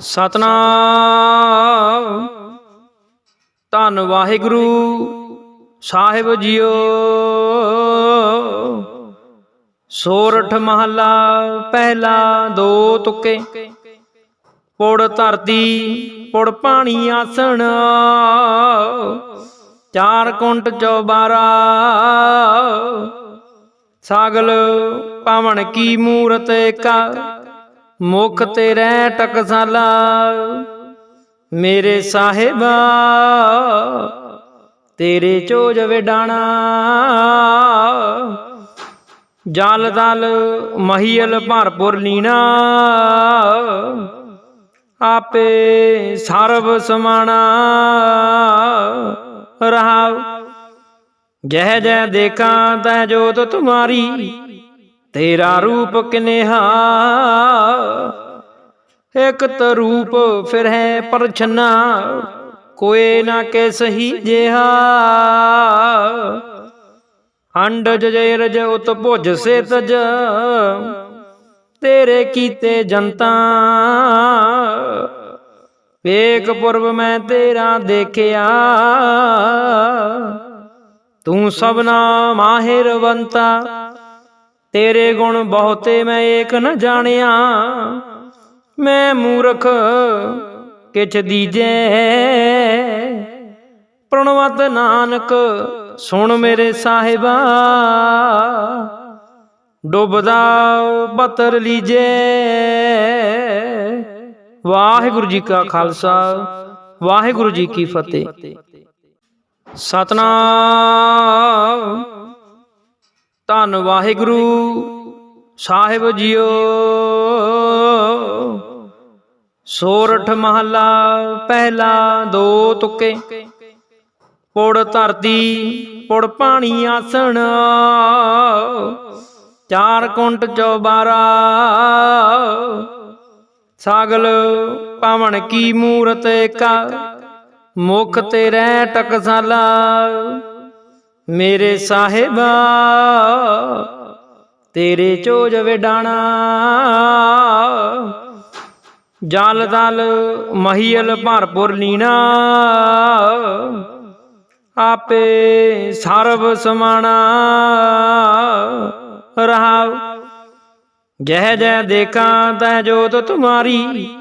ਸਤਨਾਮ। ਧੰਨ ਵਾਹਿਗੁਰੂ ਸਾਹਿਬ ਜੀਓ। ਸੋਰਠ ਮਹੱਲਾ ਪਹਿਲਾ ਦੋ ਤੁਕੇ। ਪੁੜ ਧਰਤੀ, ਪੁੜ ਪਾਣੀ ਆਸਣ। ਚਾਰ ਕੁੰਟ ਚੌਬਾਰਾ। ਸਾਗਲ ਪਾਵਨ ਕੀ ਮੂਰਤ ਏਕਾ। ਮੁਖ ਤੇਰੇ ਟਕਸਾਲਾ, ਮੇਰੇ ਸਾਹਿਬਾ, ਤੇਰੇ ਚੋਜ ਵਿਡਾਣਾ। ਜਲ ਦਲ ਮਹੀਲ ਭਰਪੁਰ ਲੀਣਾ, ਆਪੇ ਸਰਬ ਸਮਾਣਾ। ਰਹਾਉ, ਜਹ ਜਹ ਦੇਖਾਂ ਤੈ ਜੋਤ ਤੁਮਾਰੀ। ਤੇਰਾ ਰੂਪ ਕਿਨੇਹਾ ਇਕ ਤ ਰੂਪ ਫਿਰ ਹੈ ਪਰਛਨਾ, ਕੋਏ ਨਾ ਕੇ ਸਹੀ ਜਿਹਾ। ਅੰਡਜ ਜੈ ਰਜ ਉਤ ਭੁਜ ਸੇ ਤਜ, ਤੇਰੇ ਕੀਤੇ ਜਨਤਾ। ਵੇਕ ਪੁਰਬ ਮੈਂ ਤੇਰਾ ਦੇਖਿਆ। ਤੂੰ ਸਭਨਾ ਮਾਹਿਰਵੰਤਾ ਤੇਰੇ ਗੁਣ ਬਹੁਤੇ ਮੈਂ ਏਕ ਨ ਜਾਣਿਆ। ਮੈਂ ਮੂਰਖ, ਕਿਛ ਦੀਜੈ। ਪ੍ਰਣਵਤ ਨਾਨਕ, ਸੁਣ ਮੇਰੇ ਸਾਹਿਬਾ। ਡੁੱਬਦਾ ਬਤਰ ਲੀਜੇ। ਵਾਹਿਗੁਰੂ ਜੀ ਕਾ ਖਾਲਸਾ, ਵਾਹਿਗੁਰੂ ਜੀ ਕੀ ਫਤਿਹ। ਸਤਨਾਮ। ਧੰਨ ਵਾਹਿਗੁਰੂ। ਸਾਹਿਬ ਜੀਓ। ਸੋਰਠ ਮਹੱਲਾ ਪਹਿਲਾ ਦੋ ਤੁਕੇ। ਪੁੜ ਧਰਤੀ, ਪੁੜ ਪਾਣੀ ਆਸਣ। ਚਾਰ ਕੁੰਟ ਚੌਬਾਰਾ। ਸਾਗਲ ਪਾਵਨ ਕੀ ਮੂਰਤ ਏਕਾ। ਮੁਖ ਰਹਿ ਟਕਸਾਲਾ। ਮੇਰੇ ਸਾਹਿਬਾ, ਤੇਰੇ ਚੋਜ ਵਿਡਾਣਾ। ਜਲ ਦਲ ਮਹੀਲ ਭਰਪੁਰ ਲੀਣਾ। ਆਪੇ ਸਰਬ ਸਮਾਣਾ। ਰਹਾਉ, ਜਹ ਜਹ ਦੇਖਾਂ ਤੈ ਜੋਤ ਤੁਮਾਰੀ।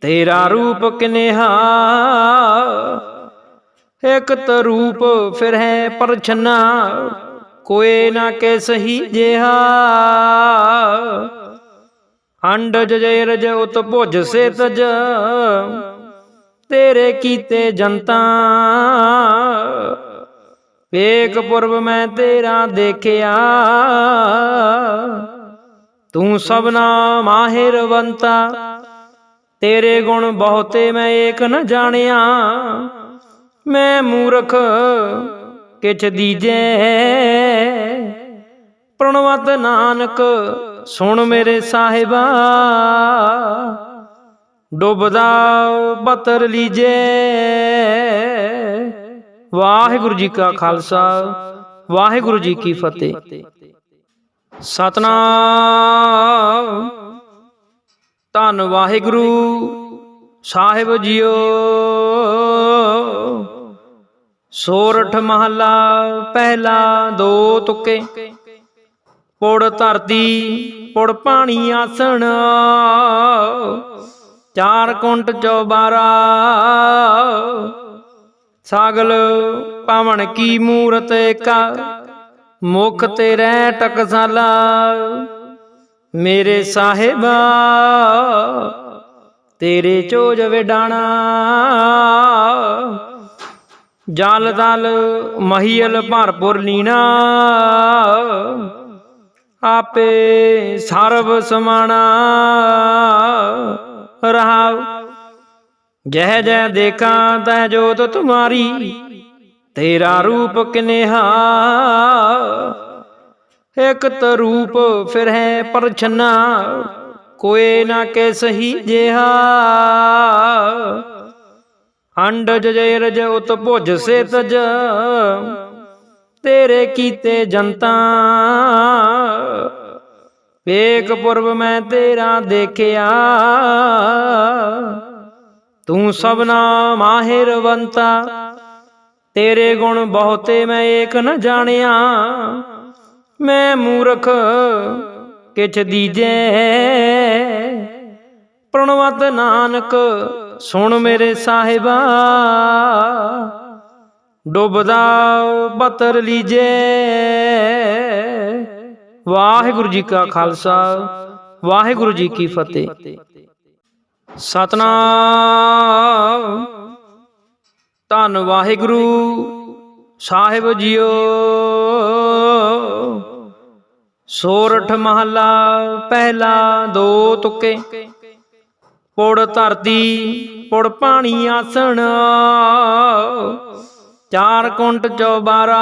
ਤੇਰਾ ਰੂਪ ਕਿਨੇਹਾ। ਇਕ ਤ ਰੂਪ ਫਿਰ ਹੈ ਪਰਛਨਾ ਕੋਏ ਨਾ ਕੇ ਸਹੀ ਜਿਹਾ। ਅੰਡਜ ਜੈ ਰਜ ਉਤ ਭੁਜ ਸੇ ਤਜ, ਤੇਰੇ ਕੀਤੇ ਜਨਤਾ। ਵੇਕ ਪੁਰਬ ਮੈਂ ਤੇਰਾ ਦੇਖਿਆ, ਤੂੰ ਸਭਨਾ ਮਾਹਿਰ ਬੰਤਾ ਤੇਰੇ ਗੁਣ ਬਹੁਤੇ ਮੈਂ ਏਕ ਨ ਜਾਣਿਆ। ਮੈਂ ਮੂਰਖ, ਕਿਛ ਦੀਜੈ। ਪ੍ਰਣਵਤ ਨਾਨਕ, ਸੁਣ ਮੇਰੇ ਸਾਹਿਬਾ। ਡੁੱਬਦਾ ਬਤਰ ਲੀਜੇ। ਵਾਹਿਗੁਰੂ ਜੀ ਕਾ ਖਾਲਸਾ, ਵਾਹਿਗੁਰੂ ਜੀ ਕੀ ਫਤਿਹ। ਸਤਨਾਮ। ਧੰਨ ਵਾਹਿਗੁਰੂ, ਸਾਹਿਬ ਜੀਓ। ਸੋਰਠ ਮਹੱਲਾ ਪਹਿਲਾ ਦੋ ਤੁਕੇ। ਪੁੜ ਧਰਤੀ, ਪੁੜ ਪਾਣੀ ਆਸਣ। ਚਾਰ ਕੁੰਟ ਚੌਬਾਰਾ। ਸਾਗਲ ਪਾਵਨ ਕੀ ਮੂਰਤ ਏਕਾ। ਮੁਖ ਤੇਰੇ ਟਕਸਾਲਾ। ਮੇਰੇ ਸਾਹਿਬਾ, ਤੇਰੇ ਚੋਜ ਵਿਡਾਣਾ। ਜਲ ਦਲ ਮਹੀਲ ਭਰਪੁਰ ਲੀਣਾ ਆਪੇ ਸਰਬ ਸਮਾਣਾ। ਰਹਾਉ ਜਹ ਜਹ ਦੇਖਾਂ ਤੈ ਜੋਤ ਤੁਮਾਰੀ। ਤੇਰਾ ਰੂਪ ਕਿਨੇਹਾ। ਇਕ ਤ ਰੂਪ ਫਿਰ ਹੈ ਪਰਛਨਾ। ਕੋਏ ਨਾ ਕੇ ਸਹੀ ਜਿਹਾ। ਅੰਡਜ ਜੈ ਰਜ ਉਤ ਭੁਜ ਸੇ ਤਜ ਤੇਰੇ ਕੀਤੇ ਜਨਤਾ ਵੇਕ ਪੁਰਬ ਮੈਂ ਤੇਰਾ ਦੇਖਿਆ। ਤੂੰ ਸਭਨਾ ਮਾਹਿਰਵੰਤਾ ਤੇਰੇ ਗੁਣ ਬਹੁਤੇ ਮੈਂ ਏਕ ਨ ਜਾਣਿਆ। ਮੈਂ ਮੂਰਖ, ਕਿਛ ਦੀਜੈ, ਪ੍ਰਣਵਤ ਨਾਨਕ ਸੁਣ ਮੇਰੇ ਸਾਹਿਬਾ, ਡੁੱਬਦਾ ਬਤਰ ਲੀਜੇ। ਵਾਹਿਗੁਰੂ ਜੀ ਕਾ ਖਾਲਸਾ, ਵਾਹਿਗੁਰੂ ਜੀ ਕੀ ਫਤਿਹ। ਸਤਨਾਮ। ਧੰਨ ਵਾਹਿਗੁਰੂ ਸਾਹਿਬ ਜੀਓ। ਸੋਰਠ ਮਹੱਲਾ ਪਹਿਲਾ ਦੋ ਤੁਕੇ। ਪੁੜ ਧਰਤੀ, ਪੁੜ ਪਾਣੀ ਆਸਣ। ਚਾਰ ਕੁੰਟ ਚੌਬਾਰਾ।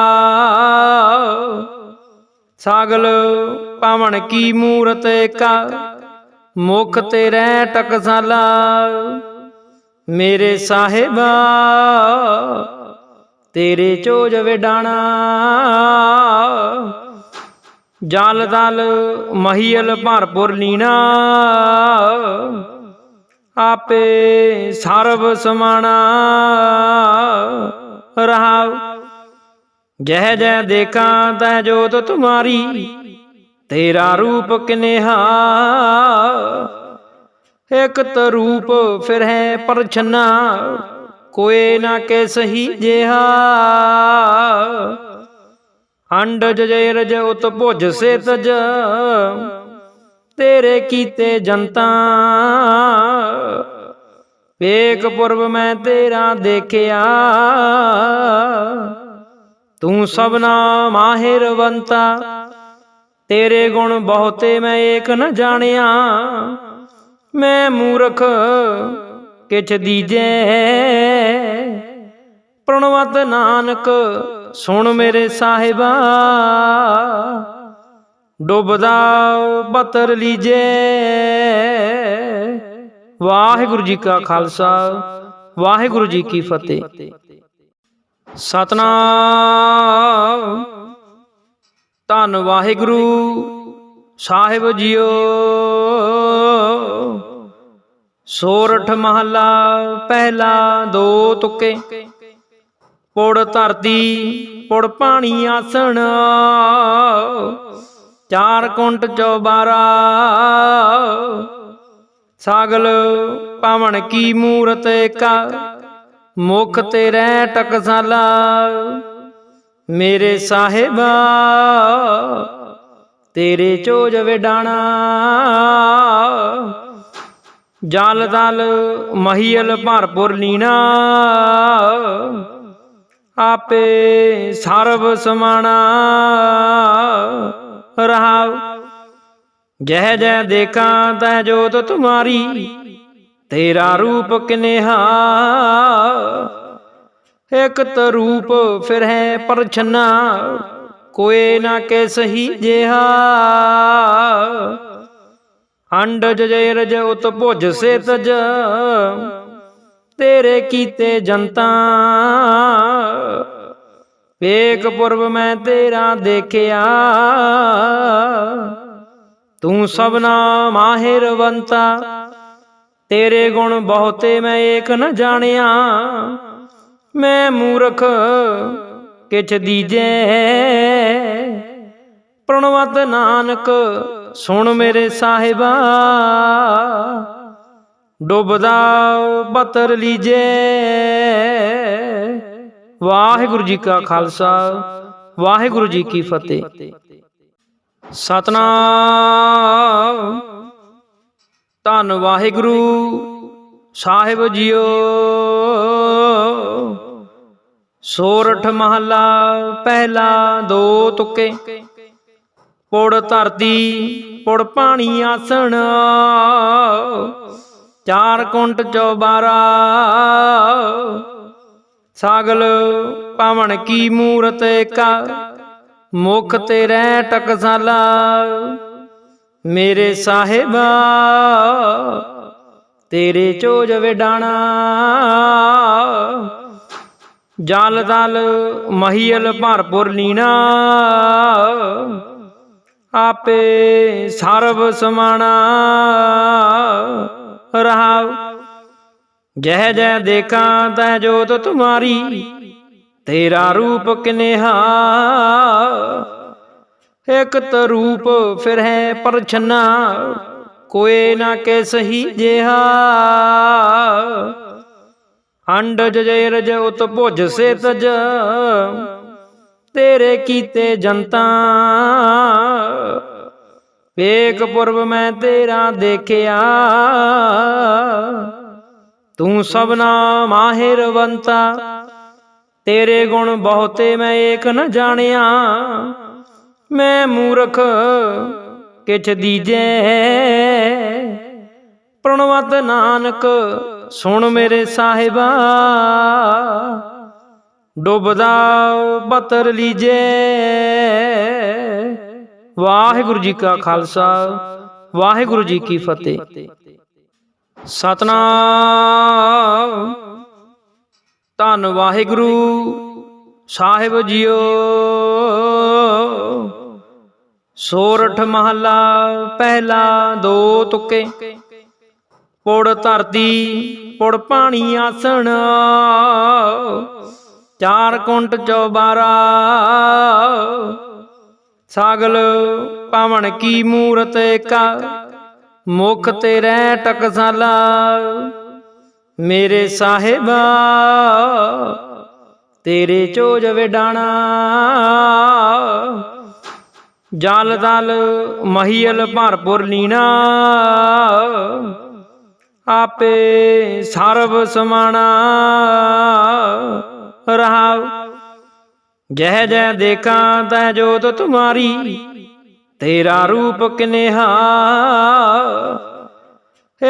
ਸਾਗਲ ਪਵਨ ਕੀ ਮੂਰਤ ਏਕਾ। ਮੁਖ ਤੇ ਰਹਿ ਟਕਸਾਲਾ। ਮੇਰੇ ਸਾਹਿਬਾ, ਤੇਰੇ ਚੋਜ ਵਿਡਾਣਾ। ਜਲ ਦਲ ਮਹੀਲ ਭਰਪੁਰ ਲੀਣਾ। ਆਪੇ ਸਰਬ ਸਮਾਣਾ ਰਹਾਉ। ਜਹ ਜਹ ਦੇਖਾਂ ਤੈ ਜੋਤ ਤੁਮਾਰੀ, ਤੇਰਾ ਰੂਪ ਕਿਨੇਹਾ। ਇਕ ਤ ਰੂਪ ਫਿਰ ਹੈ ਪਰਛਨਾ, ਕੋਏ ਨਾ ਕੇ ਸਹੀ ਜਿਹਾ। ਅੰਡਜ ਜੈ ਰਜ ਉਤ ਭੁਜ ਸੇ ਤਜ ਤੇਰੇ ਕੀਤੇ ਜਨਤਾ। ਵੇਕ ਪੁਰਬ ਮੈਂ ਤੇਰਾ ਦੇਖਿਆ। ਤੂੰ ਸਭਨਾ ਮਾਹਿਰ ਬੰਤਾ। ਤੇਰੇ ਗੁਣ ਬਹੁਤੇ ਮੈਂ ਏਕ ਨ ਜਾਣਿਆ। ਮੈਂ ਮੂਰਖ ਕਿਛ ਦੀਜੇ। ਪ੍ਰਣਵਤ ਨਾਨਕ, ਸੁਣ ਮੇਰੇ ਸਾਹਿਬਾ। ਡੁੱਬਦਾ ਬਤਰ ਲੀਜੇ। ਵਾਹਿਗੁਰੂ ਜੀ ਕਾ ਖਾਲਸਾ, ਵਾਹਿਗੁਰੂ ਜੀ ਕੀ ਫਤਿਹ। ਸਤਨਾਮ। ਧੰਨ ਵਾਹਿਗੁਰੂ ਸਾਹਿਬ ਜੀਓ। ਸੋਰਠ ਮਹੱਲਾ ਪਹਿਲਾ ਦੋ ਤੁਕੇ। ਪੁੜ ਧਰਤੀ, ਪੁੜ ਪਾਣੀ ਆਸਣ। ਚਾਰ ਕੁੰਟ ਚੌਬਾਰਾ। ਸਾਗਲ ਪਾਵਨ ਕੀ ਮੂਰਤ ਏਕਾ। ਮੁਖ ਤੇ ਰਹਿ ਟਕਸਾਲਾ। ਮੇਰੇ ਸਾਹਿਬਾ, ਤੇਰੇ ਚੋਜ ਵਿਡਾਣਾ। ਜਲ ਦਲ ਮਹੀਲ ਭਰਪੁਰ ਲੀਣਾ। ਆਪੇ ਸਰਬ ਸਮਾਣਾ। ਰਹਾਉ ਜਹ ਜਹ ਦੇਖਾਂ ਤੈ ਜੋਤ ਤੁਮਾਰੀ। ਤੇਰਾ ਰੂਪ ਕਿਨੇਹਾ ਇਕ ਤ ਫਿਰ ਹੈ ਪਰਛਨਾ। ਕੋਏ ਨਾ ਕੇ ਸਹੀ ਜਿਹਾ। ਅੰਡਜ ਜੈ ਰਜ ਉਤ ਭੁਜ ਸੇ ਤਜ ਤੇਰੇ ਕੀਤੇ ਜਨਤਾ। ਵੇਕ ਪੁਰਬ ਮੈਂ ਤੇਰਾ ਦੇਖਿਆ। ਤੂੰ ਸਭਨਾ ਮਾਹਿਰ ਬੰਤਾ। ਤੇਰੇ ਗੁਣ ਬਹੁਤੇ ਮੈਂ ਏਕ ਨ ਜਾਣਿਆ। ਮੈਂ ਮੂਰਖ, ਕਿਛ ਦੀਜੇ। ਪ੍ਰਣਵਤ ਨਾਨਕ, ਸੁਣ ਮੇਰੇ ਸਾਹਿਬਾ। ਡੁੱਬਦਾ ਬਤਰ ਲੀਜੇ। ਵਾਹਿਗੁਰੂ ਜੀ ਕਾ ਖਾਲਸਾ, ਵਾਹਿਗੁਰੂ ਜੀ ਕੀ ਫਤਿਹ। ਸਤਨਾਮ। ਧੰਨ ਵਾਹਿਗੁਰੂ ਸਾਹਿਬ ਜੀਓ। ਸੋਰਠ ਮਹੱਲਾ ਪਹਿਲਾ ਦੋ ਤੁਕੇ। ਪੁੜ ਧਰਤੀ, ਪੁੜ ਪਾਣੀ ਆਸਣ। ਚਾਰ ਕੁੰਟ ਚੌਬਾਰਾ। ਸਾਗਲ ਪਾਵਨ ਕੀ ਮੂਰਤ ਏਕਾ? ਮੁਖ ਤੇ ਰਹਿ ਟਕਸਾਲਾ, ਮੇਰੇ ਸਾਹਿਬਾ, ਤੇਰੇ ਚੋਜ ਵਿਡਾਣਾ। ਜਲ ਦਲ ਮਹੀਲ ਭਰਪੁਰ ਲੀਣਾ, ਆਪੇ ਸਰਬ ਸਮਾਣਾ। ਰਹਾਉ ਜਹ ਜਹ ਦੇਖਾਂ ਤੈ ਜੋਤ ਤੁਮਾਰੀ, ਤੇਰਾ ਰੂਪ ਕਿਨੇਹਾ ਇਕ ਤ ਰੂਪ ਫਿਰ ਹੈ ਪਰਛਨਾ, ਕੋਏ ਨਾ ਕੇ ਸਹੀ ਜਿਹਾ। ਅੰਡ ਜੈ ਰਜ ਉਤ ਭੁਜ ਸੇ ਤਜ ਤੇਰੇ ਕੀਤੇ ਜਨਤਾ। ਵੇਖ ਪੁਰਬ ਮੈਂ ਤੇਰਾ ਦੇਖਿਆ। ਤੂੰ ਸਭਨਾ ਮਾਹਿਰਵੰਤਾ ਤੇਰੇ ਗੁਣ ਬਹੁਤੇ ਮੈਂ ਏਕ ਨ ਜਾਣਿਆ। ਮੈਂ ਮੂਰਖ, ਕਿਛ ਦੀਜੈ। ਪ੍ਰਣਵਤ ਨਾਨਕ, ਸੁਣ ਮੇਰੇ ਸਾਹਿਬਾ। ਡੁੱਬਦਾ ਬਤਰ ਲੀਜੇ। ਵਾਹਿਗੁਰੂ ਜੀ ਕਾ ਖਾਲਸਾ, ਵਾਹਿਗੁਰੂ ਜੀ ਕੀ ਫਤਿਹ। ਸਤਨਾਮ। ਧੰਨ ਵਾਹਿਗੁਰੂ, ਸਾਹਿਬ ਜੀਓ। ਸੋਰਠ ਮਹੱਲਾ ਪਹਿਲਾ ਦੋ ਤੁਕੇ। ਪੁੜ ਧਰਤੀ, ਪੁੜ ਪਾਣੀ ਆਸਣ। ਚਾਰ ਕੁੰਟ ਚੌਬਾਰਾ। ਸਾਗਲ ਪਵਨ ਕੀ ਮੂਰਤ ਏਕਾ। ਮੁਖ ਤੇ ਰਹਿ ਟਕਸਾਲਾ ਮੇਰੇ ਸਾਹਿਬਾ, ਤੇਰੇ ਚੋਜ ਵਿਡਾਣਾ। ਜਲ ਦਲ ਮਹੀਲ ਭਰਪੁਰ ਲੀਣਾ, ਆਪੇ ਸਰਬ ਸਮਾਣਾ। ਰਹਾਉ ਜਹ ਜਹ ਦੇਖਾਂ ਤੈ ਜੋਤ ਤੁਮਾਰੀ ਤੇਰਾ ਰੂਪ ਕਿਨੇਹਾ?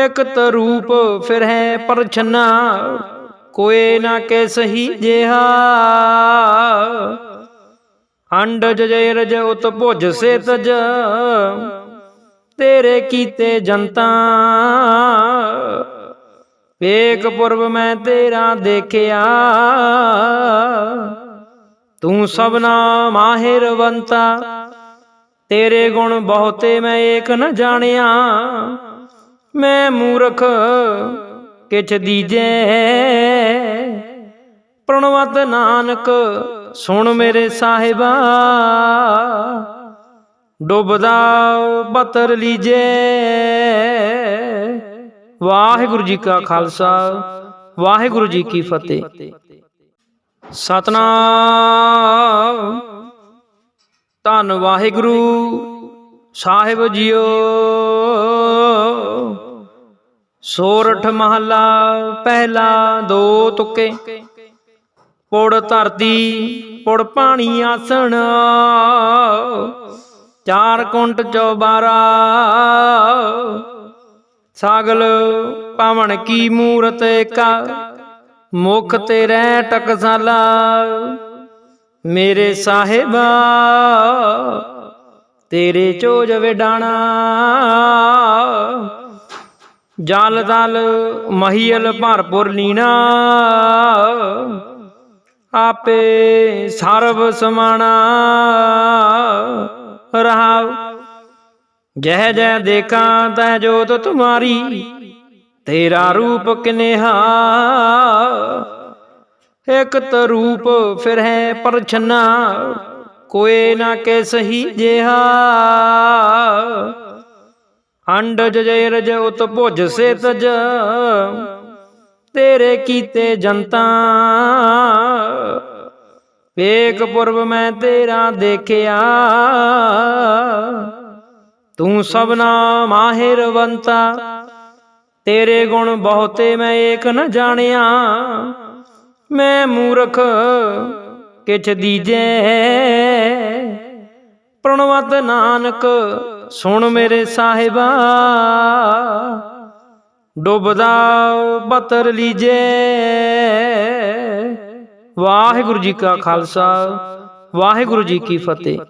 ਇਕ ਤ ਰੂਪ ਫਿਰ ਹੈ ਪਰਛਨਾ। ਕੋਏ ਨਾ ਕੇ ਸਹੀ ਜਿਹਾ। ਅੰਡ ਜੈ ਰਜ ਉਤ ਭੁਜ ਸੇ ਤਜ। ਤੇਰੇ ਕੀਤੇ ਜਨਤਾ। ਵੇਖ ਪੁਰਬ ਮੈਂ ਤੇਰਾ ਦੇਖਿਆ। ਤੂੰ ਸਭਨਾ ਮਾਹਿਰਵੰਤਾ। ਤੇਰੇ ਗੁਣ ਬਹੁਤੇ ਮੈਂ ਏਕ ਨ ਜਾਣਿਆ। ਮੈਂ ਮੂਰਖ, ਕਿਛ ਦੀਜੈ। ਪ੍ਰਣਵਤ ਨਾਨਕ, ਸੁਣ ਮੇਰੇ ਸਾਹਿਬਾ। ਡੁੱਬਦਾ ਬਤਰ ਲੀਜੇ। ਵਾਹਿਗੁਰੂ ਜੀ ਕਾ ਖਾਲਸਾ, ਵਾਹਿਗੁਰੂ ਜੀ ਕੀ ਫਤਿਹ। ਸਤਨਾਮ। ਧੰਨ ਵਾਹਿਗੁਰੂ, ਸਾਹਿਬ ਜੀਓ। ਸੋਰਠ ਮਹੱਲਾ ਪਹਿਲਾ ਦੋ ਤੁਕੇ। ਪੁੜ ਧਰਤੀ, ਪੁੜ ਪਾਣੀ ਆਸਣ। ਚਾਰ ਕੁੰਟ ਚੌਬਾਰਾ। ਸਾਗਲ ਪਾਵਣ ਕੀ ਮੂਰਤ ਏਕਾ। ਮੁਖ ਤੇ ਰਹਿ ਟਕਸਾਲਾ। ਮੇਰੇ ਸਾਹਿਬਾ, ਤੇਰੇ ਚੋਜ ਵਿਡਾਣਾ। ਜਲ ਦਲ ਮਹੀਲ ਭਰਪੁਰ ਲੀਣਾ। ਆਪੇ ਸਰਬ ਸਮਾਣਾ। ਰਹਾਉ, ਜਹ ਜਹ ਦੇਖਾਂ ਤੈ ਜੋਤ ਤੁਮਾਰੀ। ਤੇਰਾ ਰੂਪ ਕਿਨੇਹਾ। ਇਕ ਤਰੂਪ ਫਿਰ ਹੈ ਪਰਛਨਾ ਕੋਏ ਨਾ ਕੇ ਸਹੀ ਜਿਹਾ। ਅੰਡ ਜੈ ਰਜ ਉਤ ਭੁਜ ਸੇ ਤਜ ਤੇਰੇ ਕੀਤੇ ਜਨਤਾ। ਵੇਖ ਪੁਰਬ ਮੈਂ ਤੇਰਾ ਦੇਖਿਆ, ਤੂੰ ਸਭਨਾ ਮਾਹਿਰਵੰਤਾ ਤੇਰੇ ਗੁਣ ਬਹੁਤੇ ਮੈਂ ਏਕ ਨ ਜਾਣਿਆ। ਮੈਂ ਮੂਰਖ, ਕਿਛ ਦੀਜੈ। ਪ੍ਰਣਵਤ ਨਾਨਕ, ਸੁਣ ਮੇਰੇ ਸਾਹਿਬਾ। ਡੁੱਬਦਾ ਬਤਰ ਲੀਜੇ। ਵਾਹਿਗੁਰੂ ਜੀ ਕਾ ਖਾਲਸਾ, ਵਾਹਿਗੁਰੂ ਜੀ ਕੀ ਫਤਿਹ।